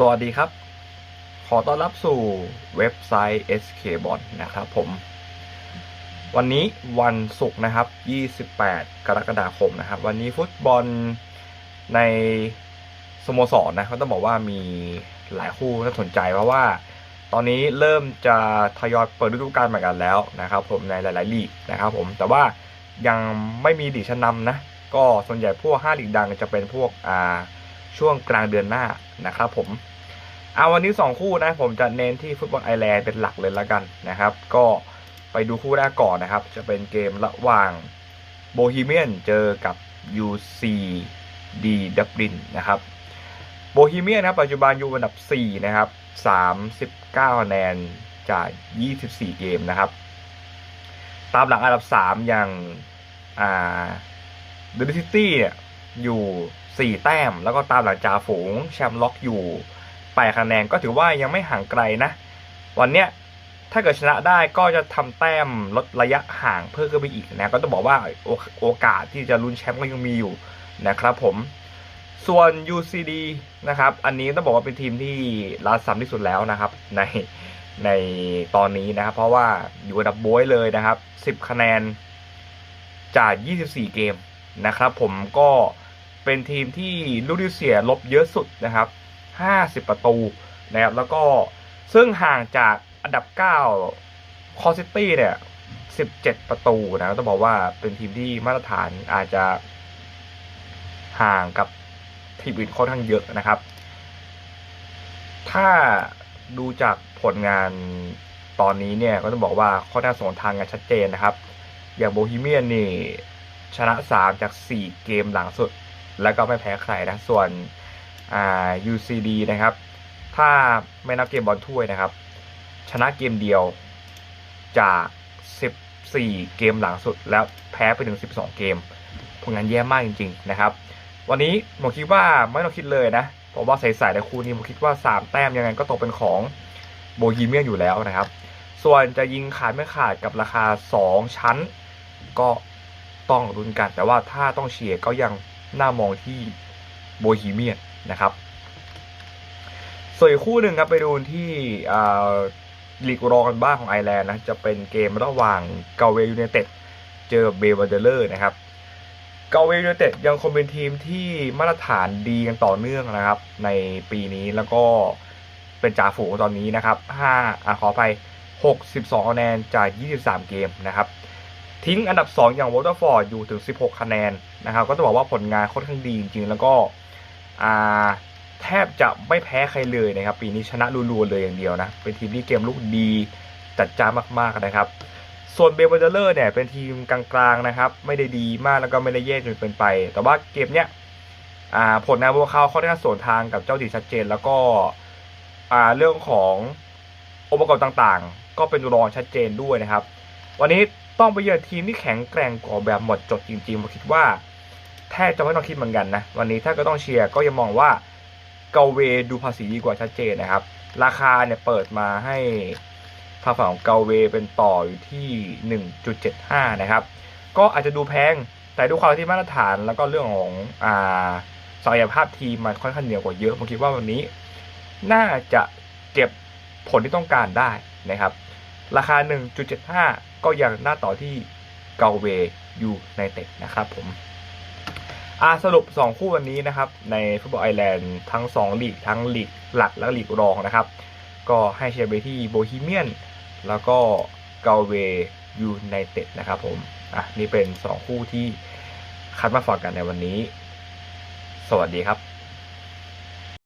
สวัสดีครับ ขอต้อนรับสู่เว็บไซต์ SK b o t นะครับผม วันนี้วันศุกร์นะครับ 28 กรกฎาคมนะครับ วันนี้ฟุตบอลในสโมสรนะเขาต้องบอกว่ามีหลายคู่น่าสนใจเพราะว่า ตอนนี้เริ่มจะทยอยเปิดฤดูกาลใหม่กันแล้วนะครับ ผมในหลายๆลีกนะครับ ผมแต่ว่ายังไม่มีลีกชั้นนำนะ ก็ส่วนใหญ่พวก5ลีกดังจะเป็นพวกอ่าช่วงกลางเดือนหน้านะครับผม เอาวันนี้ 2 คู่นะผมจะเน้นที่ฟุตบอลไอร์แลนด์เป็นหลักเลยละกันนะครับ ก็ไปดูคู่แรกก่อนนะครับ จะเป็นเกมระหว่างโบฮีเมียนเจอกับ UCD ดับลินนะครับโบฮีเมียนนะครับปัจจุบันอยู่อันดับ 4 นะครับ 39คะแนนจาก 24 เกมนะครับ ตามหลังอันดับ 3 อย่างอ่าเดนซิตี้เนี่ยอยู่ 4 แต้ม แล้วก็ตามหลังจ่าฝูงแชมป์ล็อกอยู่ 8คะแนนก็ถือว่ายังไม่ห่างไกลนะ วันเนี้ยถ้าเกิดชนะได้ก็จะทำแต้มลดระยะห่างเพิ่มขึ้นไปอีกนะก็ต้องบอกว่าโอกาสที่จะลุ้นแชมป์ก็ยังมีอยู่นะครับผมส่วน UCD นะครับ อันนี้ต้องบอกว่าเป็นทีมที่ล้าซ้ำที่สุดแล้วนะครับ ในในตอนนี้นะครับ เพราะว่าอยู่อันดับบ๊วยเลยนะครับ 10 คะแนนจาก 24 เกมนะครับ ผมก็เป็นทีมที่ลูกที่เสียลบเยอะสุดนะครับ 50 ประตูนะครับแล้วก็ซึ่งห่างจากอันดับ 9 คอซิตี้เนี่ย 17 ประตูนะต้องบอกว่าเป็นทีมที่มาตรฐานอาจจะห่างกับทีมอื่นค่อนข้างเยอะนะครับ ถ้าดูจากผลงานตอนนี้เนี่ยก็ต้องบอกว่าค่อนข้างสวนทางกันชัดเจนนะครับ อย่างโบฮีเมียนนี่ชนะ 3 จาก 4 เกมหลังสุด แล้วก็ไม่แพ้ใครนะ ส่วน อ่า UCD นะครับ ถ้าไม่นับเกมบอลถ้วยนะครับ ชนะเกมเดียวจาก 14 เกมหลังสุด แล้วแพ้ไปถึง 12 เกมผลงานแย่มากจริง ๆ นะครับ วันนี้ผมคิดว่าไม่ต้องคิดเลยนะเพราะว่าใส่ๆในคู่นี้ผมคิดว่า 3 แต้มยังไงก็ตกเป็นของโบฮีเมียนอยู่แล้วนะครับ ส่วนจะยิงขาดไม่ขาดกับราคา 2 ชั้น ก็ต้องรุนกัน แต่ว่าถ้าต้องเชียร์ก็ยังน่ามองที่โบฮีเมียน นะครับ ส่วนอีกคู่หนึ่งครับไปดูที่ลีกรองกันบ้างของไอร์แลนด์นะจะเป็นเกมระหว่างเกาเวยูเนเต็ดเจอเบลวาเดเลอร์นะครับเกาเวยูเนเต็ดยังคงเป็นทีมที่มาตรฐานดีกันต่อเนื่องนะครับ ในปีนี้แล้วก็เป็นจ่าฝูงตอนนี้นะครับ5อ่าขอไป62คะแนนจาก 23 เกมนะครับทิ้งอันดับ 2 อย่างวอเตอร์ฟอร์ดอยู่ถึง 16 คะแนนนะครับ ก็ต้องบอกว่าผลงานค่อนข้างดีจริงๆ แล้วก็ แทบจะไม่แพ้ใครเลยนะครับ ปีนี้ชนะรัวๆเลยอย่างเดียวนะ เป็นทีมที่เกมลุกดีจัดจ้ามากๆนะครับส่วนเบลเบอร์เลอร์เนี่ยเป็นทีมกลางๆนะครับ ไม่ได้ดีมากแล้วก็ไม่ได้แย่จนเกินไป แต่ว่าเกมเนี้ยผลงานพวกเขาเขาได้สวนทางกับเจ้าดีชัดเจน แล้วก็เรื่องขององค์ประกอบต่างๆ ก็เป็นรองชัดเจนด้วยนะครับ วันนี้ต้องไปเยือนทีมที่แข็งแกร่งกว่าแบบหมดจดจริงๆผมคิดว่า แทบจะไม่ต้องคิดเหมือนกันนะ วันนี้ถ้าก็ต้องเชียร์ก็ยังมองว่าเกาเวดูภาษีดีกว่าชัดเจนนะครับ ราคาเนี่ยเปิดมาให้ทางฝั่งของเกาเวเป็นต่ออยู่ที่ 1.75 นะครับ ก็อาจจะดูแพง แต่ดูความที่มาตรฐานแล้วก็เรื่องของอ่าศักยภาพทีมมันค่อนข้างเหนือกว่าเยอะ ผมคิดว่าวันนี้ น่าจะเก็บผลที่ต้องการได้นะครับ ราคา 1.75 ก็ยังหน้าต่อที่เกาเวอยู่ในเต็ดนะครับผม อ่าสรุป 2 คู่วันนี้นะครับ ในฟุตบอลไอแลนด์ทั้ง 2 ลีก ทั้งลีกหลักและลีกรองนะครับ ก็ให้เชียร์ไปที่โบฮีเมียน แล้วก็เกาเวยูไนเต็ดนะครับผม อะ นี่เป็น 2 คู่ที่คัดมาฝากกันในวันนี้ สวัสดีครับ